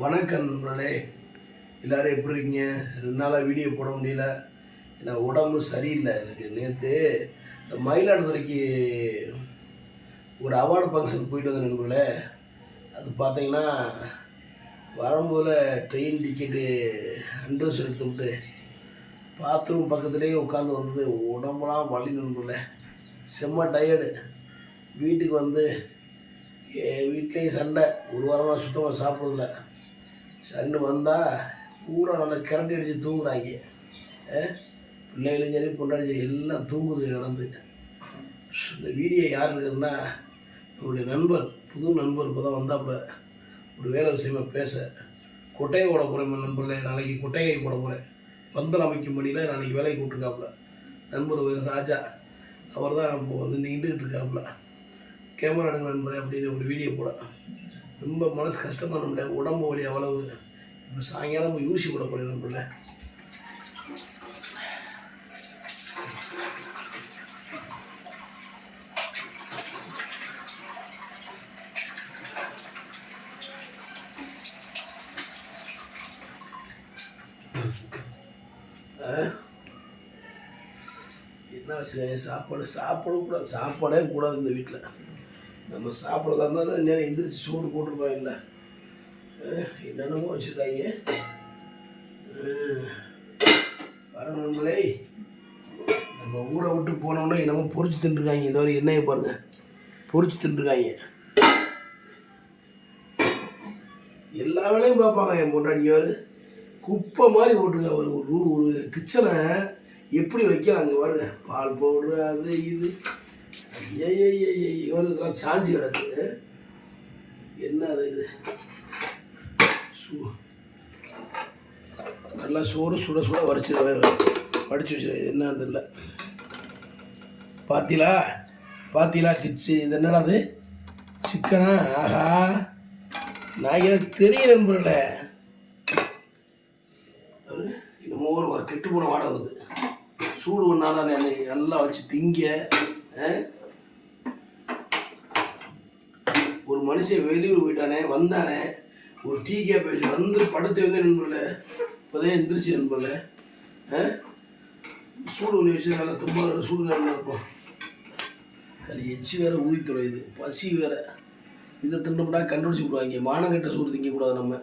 வணக்கம் நண்பர்களே. எல்லோரும் எப்படி இருக்கீங்க? ரெண்டு நாளாக வீடியோ போட முடியல. ஏன்னா உடம்பு சரியில்லை எனக்கு. நேற்று இந்த மயிலாடுதுறைக்கு ஒரு அவார்டு ஃபங்க்ஷன் போயிட்டு வந்தேன் நண்பர்களே. அது பார்த்தீங்கன்னா வரும்போது ட்ரெயின் டிக்கெட்டு அண்ட்ரஸ் எடுத்து விட்டு பாத்ரூம் பக்கத்துலேயே உட்காந்து வந்தது. உடம்புலாம் வலி நண்பர்களே. செம்ம டயர்டு வீட்டுக்கு வந்து என் வீட்லேயும் சண்டை. ஒரு வாரமாக சுத்தமாக சாப்பிட்றதில்ல. சரின்னு வந்தால் பூரா நல்லா கரண்டி அடித்து தூங்குறாங்க. ஆ? பிள்ளைகளும் சரி பொண்டாடி சரி எல்லாம் தூங்குது கிடந்து. இந்த வீடியோ யார் இருக்குதுன்னா நம்மளுடைய நண்பர் புது நண்பர் இப்போ தான் வந்தாப்புல. ஒரு வேலை விஷயமா பேச. கொட்டையை போட போகிறேன் நண்பரில். நாளைக்கு கொட்டையை போட போகிறேன் பந்தல் அமைக்கும் பணியில் நாளைக்கு வேலைக்கு கூப்பிட்டுருக்காப்புல. நண்பர் ஒரு ராஜா. அவர் தான் நம்ம வந்து நின்றுக்கிட்டு இருக்காப்புல. கேமரா எடுங்க நண்பரே அப்படின்னு ஒரு வீடியோ போட. ரொம்ப மனசு கஷ்டமாக நம்மள உடம்பு வலி அவ்வளவு இப்போ சாயங்காலம் போய் ஊசி போட போகிறேன் நம்மள ஆ? என்ன விஷயம் சாப்பாடு சாப்பிடக்கூடாது சாப்பாடே கூடாது இந்த வீட்டில் இப்போ சாப்பிட்றதா இருந்தால் தான் நேரம் எந்திரிச்சு சூடு போட்டிருப்பாங்க இல்லை. என்னென்னமோ வச்சுருக்காங்க. வரணுங்களே நம்ம ஊரை விட்டு போனோம்னா என்னமோ பொறிச்சு தின்றுருக்காங்க. இந்த வரை எண்ணெயை பாருங்கள் பொறிச்சு தின்றுருக்காங்க. எல்லா வேலையும் பார்ப்பாங்க. என் பொண்டாட்டியார் குப்பை மாதிரி போட்டிருக்கா. ஒரு ஒரு ரூ- ஒரு கிச்சனை எப்படி வைக்கலாம் அங்கே பாருங்க. பால் பவுட்ரு அது இது. இவருக்கெல்லாம் சாஞ்சி கிடக்கு. என்ன அது? இது சூ. நல்லா சோறு சுட சுட வரைச்சி வடிச்சு வச்சு என்னன்னு தெரியல. பார்த்தீங்களா பார்த்தீங்களா கிச்சு? இது என்னடா அது? சிக்கனா? ஆஹா. நான் எனக்கு தெரியும் நண்பர்களே. இன்னமும் ஒரு வா- கெட்டு போன வாடை வருது. சூடு ஒன்றாதான் நல்லா வச்சு திங்க ஆ? ஒரு மனுஷன் வெளியூர் போயிட்டானே வந்தானே ஒரு டீ கே வச்சு வந்து படுத்து வந்து நண்பர்கள இப்போதான் எந்திரிச்சு நண்பர்கள ஆ? சூடு ஒன்று வச்சு நல்லா தும்ப சூடு நல்லா இருப்போம் களி எச்சு வேற ஊறி தொலையுது பசி வேற. இதை திண்டோம்னா கண்டுபிடிச்சி விடுவாங்க. மானங்கட்ட சூடு திங்கக்கூடாது நம்ம.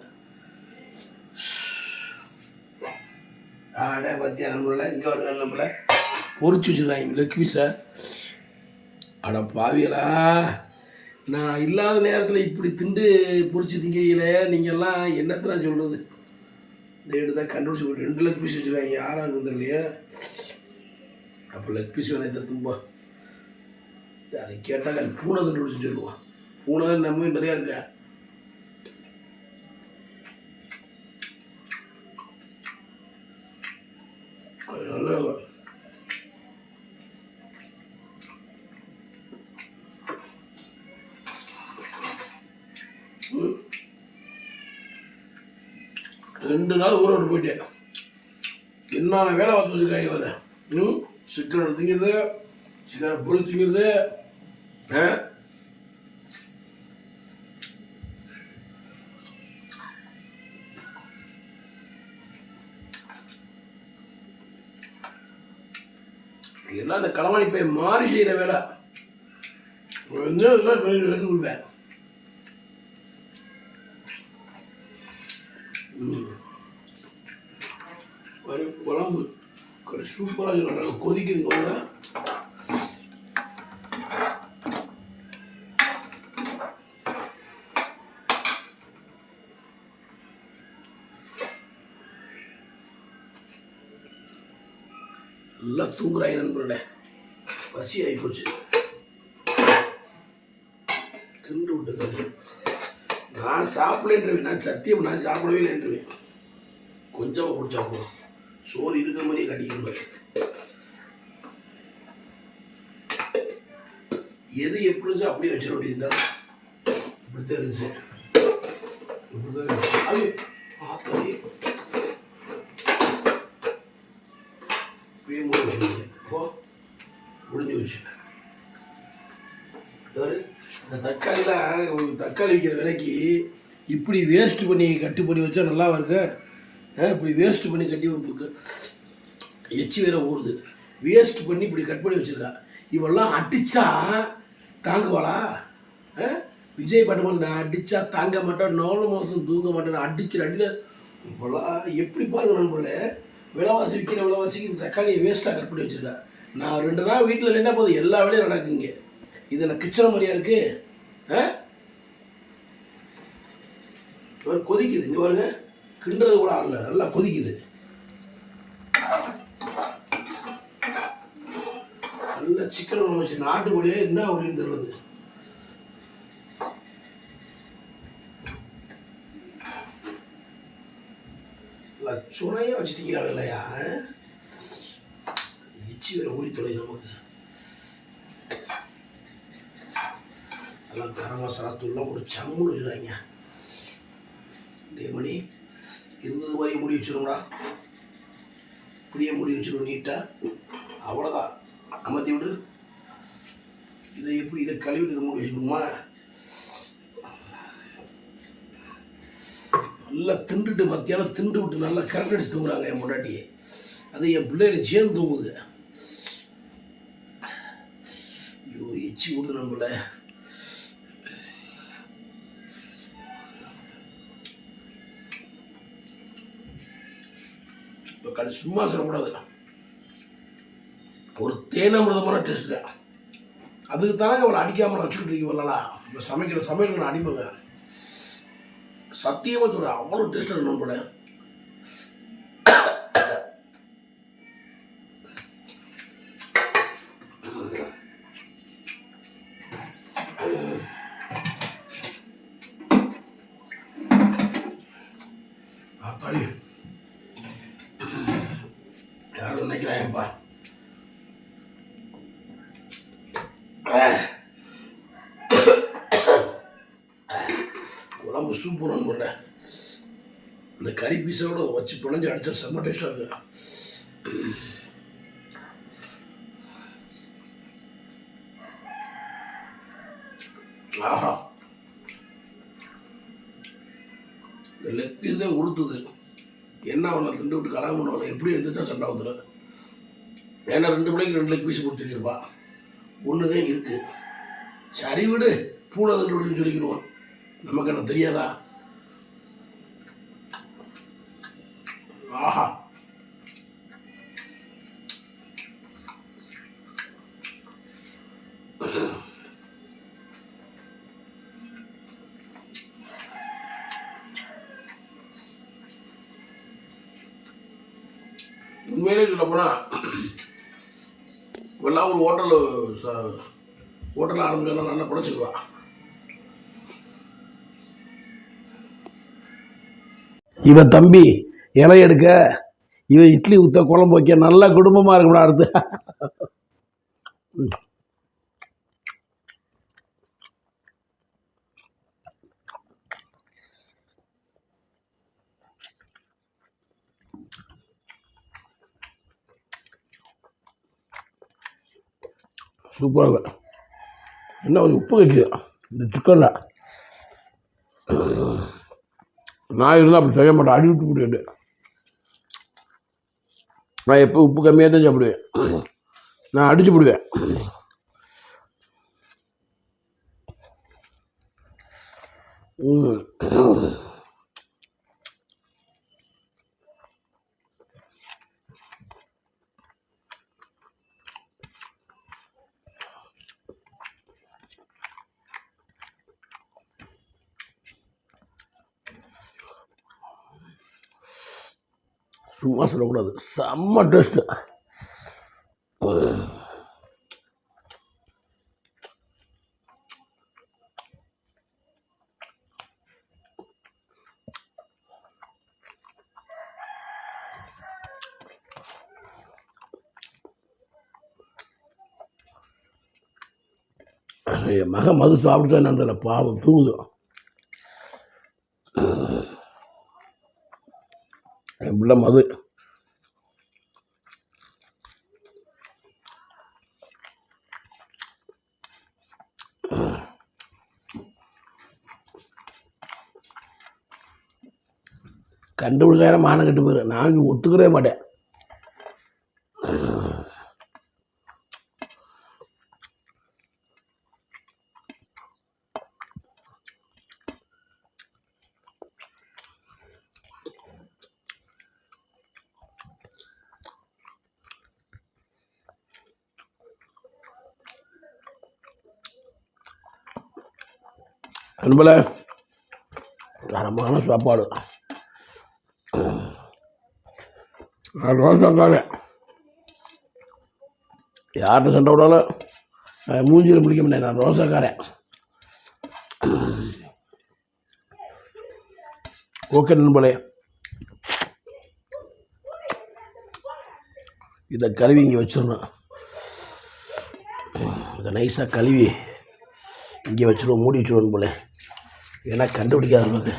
ஆடே பத்தியா நண்பர்கள? இங்கே வருங்க நம்மள பொறிச்சு வச்சுருக்காங்க. லெக் பீஸை. அட பாவியலா நான் இல்லாத நேரத்தில் இப்படி திண்டு பொறிச்சு திங்கிறீங்களே நீங்கள்லாம் என்னத்தை நான் சொல்கிறது இந்த எடுத்து தான் கண்டுபிடிச்சி போட்டு ரெண்டு லெக் பீஸ் வச்சுருக்காங்க. யாராக இருக்கும் தெரியலையே? அப்போ லெக் பீஸ் வேணாம் தும்பா அதை கேட்டால் பூனை கண்டுபிடிச்சு சொல்லுவான் பூனை நம்ம நிறையா இருக்கா. ரெண்டு நாள் ஊற விட்டு போயிட்டேன். என்னென்ன வேலை பார்த்து வச்சுருக்காங்க இவர். ம்? சிக்கனை திங்கிறது சிக்கனை பொருள் திங்கிறது ஆ? எல்லாம் இந்த களவாணி போய் மாறி செய்கிற வேலை. வந்து எடுத்து கொடுப்பேன். சூப்பராக சொல்லுவாங்க கொதிக்குது அவங்க நல்லா தூங்குறாங்க நண்பர்களே. பசி ஆகி போச்சு. திண்டு விட்டு நான் சாப்பிடலன்றவேன் நான் சத்தியம் நான் சாப்பிடவே இல்லைன்றவேன் கொஞ்சமாக பிடிச்சா போதும். சோறு இருக்கிற மாதிரியே கட்டிக்கணும் எது எப்படி இருந்துச்சோ அப்படியே வச்சிட வேண்டியதுதான் இப்படித்தான் இருந்துச்சு. இப்படித்தான் இருந்துச்சு. ஐயோ, இப்படியே மூடி வச்சிருக்கீங்க. போ முடிஞ்சு வச்சு இந்த தக்காளிலாம் தக்காளி விற்கிற விலைக்கு இப்படி வேஸ்ட் பண்ணி கட்டு பண்ணி வச்சா நல்லா இருக்கு? இப்படி வேஸ்ட் பண்ணி கட்டி வைப்புக்கு எச்சி வேற ஊறுது. வேஸ்ட் பண்ணி இப்படி கட் பண்ணி வச்சுருக்கா. இவெல்லாம் அடித்தா தாங்குவாளா? ஆ? விஜய் படமல் நான் தாங்க மாட்டேன் நாலு மாதம் தூங்க மாட்டேன் அடிக்கிற அடியில் இப்போல்லாம் எப்படி பாருங்க நண்பர்களே? விலைவாசி விற்கிற விலைவாசிக்கு இந்த தக்காளியை வேஸ்ட்டாக கட் பண்ணி வச்சுருக்கா. நான் ரெண்டு நாள் வீட்டில் இல்லைன்னா போதும் எல்லா வேலையும் நடக்குங்க இது என்ன கிச்சனை மாதிரியா இருக்குது ஆ கொதிக்குது இங்கே பாருங்கள் கிண்டுறது கூட அல்ல. நல்லா கொதிக்குது. நல்ல சிக்கன் குழம்பு வச்சு நாட்டுக்கோழியே என்ன அப்படின்னு தெரியுது. லட்சுணையாக வச்சு திக்கிறாங்க இல்லையா? இச்சி வேற ஊறி தொலை நமக்கு. நல்லா கரம் மசாலா தூள்லாம் ஒரு சம்முன்னு வச்சுருக்காங்க டே மணி இருந்தது மாதிரி முடி வச்சிருங்கடா இப்படியே முடி வச்சிருவோம் நீட்டாக அவ்வளோதான் அமர்த்தி விடு? இதை எப்படி இதை கழுவிட்டு இதை மூடி வச்சுக்கணுமா? நல்லா திண்டுட்டு மத்தியானம் திண்டு விட்டு நல்லா கரண்ட் அடிச்சு தூங்குறாங்க என் முன்னாடியே அது என் பிள்ளைகள் சேர்ந்து தூங்குது. ஐயோ எச்சி விடுது நம்மள இப்போ கடை சும்மா சொல்லக்கூடாது ஒரு தேனமிரதமான டேஸ்ட் தான். அதுக்கு தானே அவளை அடிக்காமல் வச்சுக்கிட்டு இருக்கீங்க வரலா இப்போ சமைக்கிற சமையலுக்கு நான் அடிமைங்க சத்தியமாக சொல்கிறேன் அவ்வளோ டேஸ்ட்டாக இருக்கணும் போல. குழம்பு சூப்பர் போல இந்த கறி பீஸோட வச்சு பிணைஞ்சு அடிச்சா செம்ம டேஸ்டாக இருக்கு ஆஹா. இந்த லெக் பீஸ் தான் உறுத்துது. என்ன ஒன்று திண்டு விட்டு கலாம பண்ணுவாங்க எப்படி எழுந்துட்டா சண்டை வந்துடும் ஏன்னா ரெண்டு பிள்ளைக்கு ரெண்டு லெக் பீஸ் கொடுத்துருப்பா ஒன்று தான் இருக்குது சரி விடு பூனை திண்டு விடுன்னு சொல்லிக்கிடுவான். நமக்கு என்ன தெரியாதா? ஆஹா. உண்மையிலே சொல்ல போனால் எல்லாம் ஒரு ஹோட்டலில் ஹோட்டலில் ஆரம்பிச்சோன்னா நல்லா பிடிச்சிக்குவா இவன் தம்பி இலை எடுக்க இவன் இட்லி ஊற்ற குழம்பு வைக்க நல்ல குடும்பமாக இருக்கணும் அடுத்து. சூப்பராக என்ன கொஞ்சம் உப்பு வைக்குது. இந்த சிக்கனில். நான் இருந்தால் அப்படி செய்ய மாட்டேன். அடி விட்டு முடியாது நான் எப்போ உப்பு கம்மியாக தான் சாப்பிடுவேன் நான் அடிச்சு விடுவேன் ம். சும்மா சொல்லக்கூடாது. செம்ம டேஸ்ட்டு. என் மகன் மது சாப்பிட்டு என்னன்றல பாவம் தூங்குது. ஃபுல்லாக மது கண்டுபிடிச்சாயிரம் மானம் கட்டு போயிரு நான் ஒத்துக்கவே மாட்டேன். அன்பல தரமான சாப்பாடு. நான் ரோசாக்காரன் யார்கிட்ட சண்டை விடாலும் மூஞ்சியில் முடிக்க முடியாது நான் ரோசாக்காரன் ஓகே நண்பர்களே. இதை கழுவி இங்கே வச்சிடணும். இதை நைஸாக கழுவி இங்கே வச்சிருவோம் மூடி வச்சிருவோம் போல ஏன்னா கண்டுபிடிக்காத அளவுக்கு.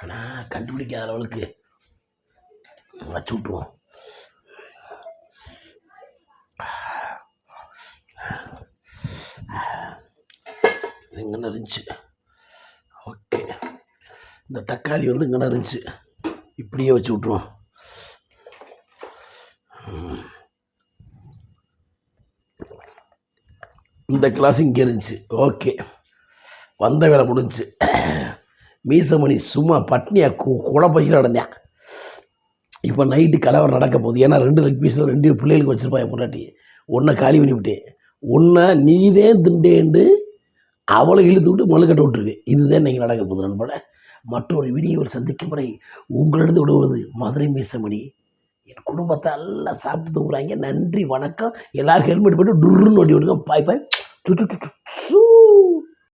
ஆனால் கண்டுபிடிக்காத அளவுக்கு. வச்சு விட்ருவோம் இங்கே இருந்துச்சு. ஓகே. இந்த தக்காளி வந்து இங்கே இருந்துச்சு. இப்படியே வச்சு விட்ருவோம் இந்த கிளாஸ் இங்கே இருந்துச்சு. ஓகே. வந்த வேலை முடிஞ்சு. மீசமணி சும்மா பட்னியாக கு குலை நடந்தேன் இப்போ நைட்டு கலவரம் நடக்க போகுது. ஏன்னா ரெண்டு லெக் பீஸில் ரெண்டு பிள்ளைகளுக்கு வச்சுருப்பாங்க முன்னாடி ஒன்றை காலி பண்ணி ஒன்றை நீதே திண்டேண்டு அவளை இழுத்து விட்டு மொழுக்கட்ட விட்டுருக்கு. இதுதான் நீங்கள் நடக்க போகுது நண்பட மற்றொரு வீடியோவில் சந்திக்கும் முறை உங்களிடம் விடுவது மதுரை மீசமணி. என் குடும்பத்தை எல்லாம் சாப்பிட்டு தூங்குறாங்க. நன்றி வணக்கம். எல்லாரும் ஹெல்மெட் போட்டு டுருன்னு ஓட்டி விடுங்க பாய். பாய் சு.